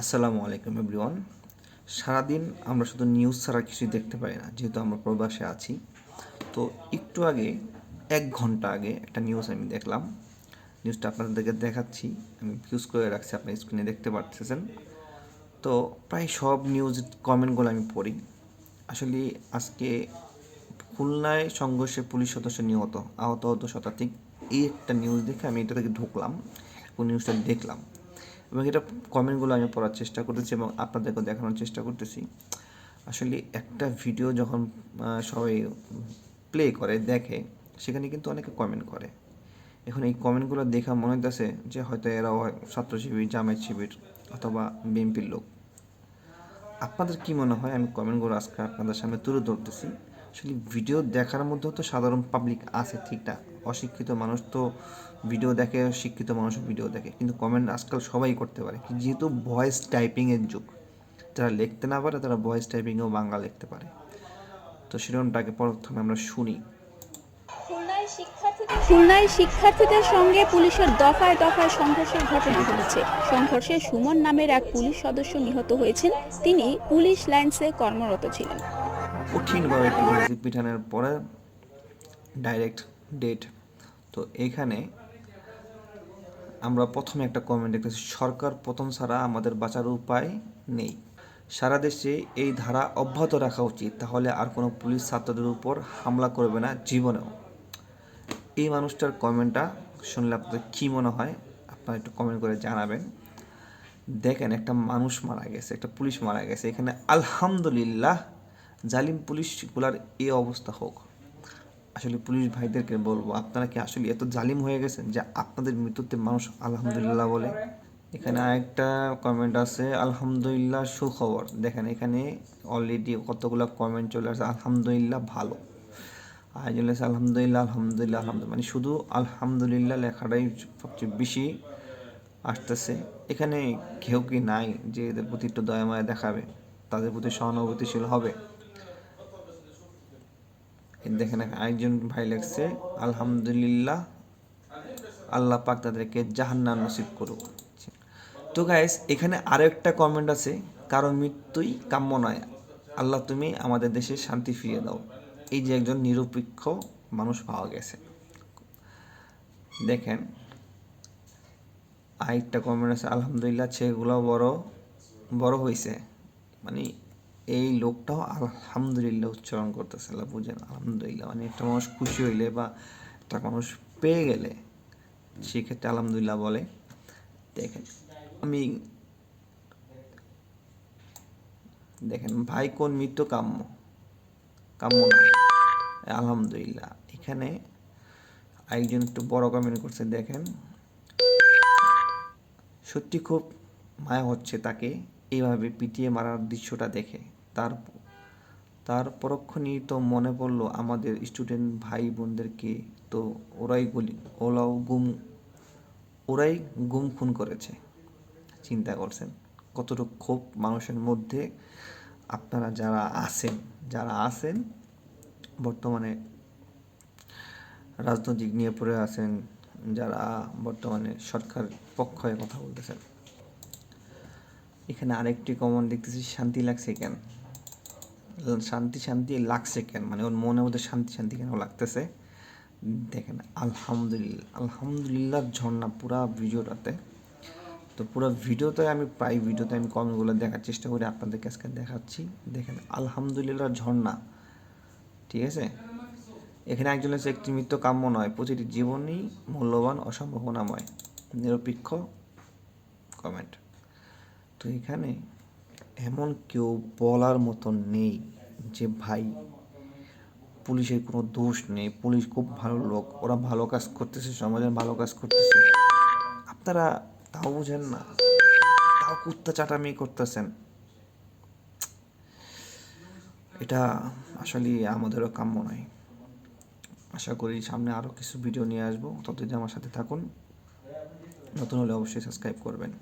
আসসালামু আলাইকুম এভরিওয়ান। সারাদিন আমরা শুধু নিউজ ছাড়া কিছুই দেখতে পাই না, যেহেতু আমরা প্রবাসে আছি। তো একটু আগে, এক ঘণ্টা আগে একটা নিউজ আমি দেখলাম। নিউজটা আপনাদেরকে দেখাচ্ছি, আমি ফিউজ করে রাখছি আপনি স্ক্রিনে দেখতে পাচ্ছেন তো প্রায় সব নিউজ কমেন্টগুলো আমি পড়ি। আসলে আজকে খুলনায় সংঘর্ষে পুলিশ সদস্য নিহত, আহত হত শতাধিক। এই একটা নিউজ দেখে আমি এটা থেকে ঢুকলাম। এবং নিউজটা দেখলাম। এবং এটা কমেন্টগুলো আমি পড়ার চেষ্টা করতেছি এবং আপনাদেরকেও দেখানোর চেষ্টা করতেছি। আসলে একটা ভিডিও যখন সবাই প্লে করে, দেখে, সেখানে কিন্তু অনেকে কমেন্ট করে। এখন এই কমেন্টগুলো দেখা মনে হইতেছে যে হয়তো এরাও ছাত্র শিবির জামায়াত শিবির অথবা বিএনপির লোক। আপনাদের কি মনে হয়? আমি কমেন্টগুলো আজকে আপনাদের সামনে তুলে ধরতেছি। আসলে ভিডিও দেখার মধ্যেও তো সাধারণ পাবলিক আছে, ঠিক না? অশিক্ষিত মানুষ তো ভিডিও দেখে, শিক্ষিত মানুষও ভিডিও দেখে। কিন্তু কমেন্ট আজকাল সবাই করতে পারে। যেহেতু ভয়েস টাইপিংয়ের যুগ, যারা লিখতে না পারে তারা ভয়েস টাইপিংয়েও বাংলা লিখতে পারে। তো সেরকমটাকে প্রথমে আমরা শুনি। খুলনায় শিক্ষার্থীদের সঙ্গে পুলিশের দফায় দফায় সংঘর্ষের ঘটনা ঘটেছে। সংঘর্ষে সুমন নামের এক পুলিশ সদস্য নিহত হয়েছেন। তিনি পুলিশ লাইন্সে কর্মরত ছিলেন। কঠিনভাবে টিএসি পিঠানোর পরে ডাইরেক্ট ডেট তো এইখানে আমরা প্রথমে একটা কমেন্ট দেখতেছি, সরকার পতন ছাড়া আমাদের বাঁচার উপায় নেই। সারা দেশে এই ধারা অব্যাহত রাখা উচিত, তাহলে আর কোনো পুলিশ ছাত্রদের উপর হামলা করবে না জীবনেও। এই মানুষটার কমেন্টটা শুনলে আপনাদের কী মনে হয়? আপনারা একটু কমেন্ট করে জানাবেন। দেখেন একটা মানুষ মারা গেছে, একটা পুলিশ মারা গেছে, এখানে আলহামদুলিল্লাহ জালিম পুলিশগুলার এই অবস্থা হোক। আসলে পুলিশ ভাইদেরকে বলব, আপনারা কি আসলে এত জালিম হয়ে গেছেন যে আপনাদের মৃত্যুতে মানুষ আলহামদুলিল্লাহ বলে? এখানে আরেকটা কমেন্ট আছে, আলহামদুলিল্লাহ সুখবর। দেখেন এখানে অলরেডি কতগুলো কমেন্ট চলে আসছে আলহামদুলিল্লাহ ভালো। আয়োজন আছে আলহামদুলিল্লাহ আলহামদুলিল্লাহ আলহামদুলিল্লাহ। মানে শুধু আলহামদুলিল্লাহ লেখাটাই সবচেয়ে বেশি আসতেছে। এখানে কেউ কি নাই যে এদের প্রতি একটু দয়াময় দেখাবে, তাদের প্রতি সহানুভূতিশীল হবে? দেখেন একজন ভাই লেখছে, আলহামদুলিল্লাহ, আল্লাহ পাক তাদেরকে জাহান্নাম নসিব করুক। তো গাইস এখানে আরও একটা কমেন্ট আছে, কারও মৃত্যুই কাম্য নয়। আল্লাহ তুমি আমাদের দেশে শান্তি ফিরিয়ে দাও। এই যে একজন নিরপেক্ষ মানুষ পাওয়া গেছে। দেখেন, আরেকটা কমেন্ট আছে, আলহামদুলিল্লাহ ছেলেগুলো বড় বড় হয়েছে মানে এই লোকটাও আলহামদুলিল্লাহ উচ্চারণ করতেছে, আল্লাহ বুঝেন, আলহামদুলিল্লাহ। মানে একটা মানুষ খুশি হইলে বা একটা মানুষ পেয়ে গেলে সেক্ষেত্রে আলহামদুলিল্লাহ বলে। দেখেন, আমি দেখেন, ভাই কোন মৃত্যু কাম্য? কাম্য না। আলহামদুলিল্লাহ। এখানে একজন একটু বড় কমেন্ট করছে, দেখেন, সত্যি খুব মায়া হচ্ছে তাকে এইভাবে পিটিয়ে মারার দৃশ্যটা দেখে। তার তার পরক্ষণেই তো মনে পড়ল আমাদের স্টুডেন্ট ভাই বোনদেরকে তো ওরাই গুলি, ওরাও গুম, ওরাই গুম খুন করেছে। চিন্তা করছেন, কতটুকু ক্ষোভ মানুষের মধ্যে আপনারা যারা আছেন যারা আছেন, বর্তমানে রাজনৈতিক নিয়ে পড়ে আছেন, যারা বর্তমানে সরকার পক্ষ হয়ে কথা বলতেছেন। এখানে আরেকটি কমন দেখতেছি, শান্তি লাগছে কেন? শান্তি শান্তি লাগছে কেন? মানে ওর মনের মধ্যে শান্তি শান্তি কেন লাগতেছে? দেখেন, আলহামদুলিল্লাহ আলহামদুলিল্লাহ ঝর্ণা পুরা ভিডিওটাতে। তো পুরো ভিডিওতে আমি, প্রায় ভিডিওতে আমি কমেন্টগুলো দেখার চেষ্টা করি আপনাদেরকে আজকে দেখাচ্ছি। দেখেন, আলহামদুলিল্লাহ ঝর্ণা, ঠিক আছে? এখানে একজন হচ্ছে একটি মৃত্যু কাম্য নয়, প্রতিটি জীবনই মূল্যবান, অসম্ভাবনাময়, নিরপেক্ষ কমেন্ট তো এখানে এমন কেউ বলার মতন নেই। যে ভাই পুলিশের কোনো দোষ নেই, পুলিশ খুব ভালো লোক, ওরা ভালো কাজ করতেছে, সমাজের ভালো কাজ করতেছে। আপনারা তাও বুঝেন না, তাও কুত্তা চাটামি করতেছেন। এটা আসলে আমাদেরও কাম্য নয়। আশা করি সামনে আরও কিছু ভিডিও নিয়ে আসব, ততদিন আমার সাথে থাকুন। নতুন হলে অবশ্যই সাবস্ক্রাইব করবেন।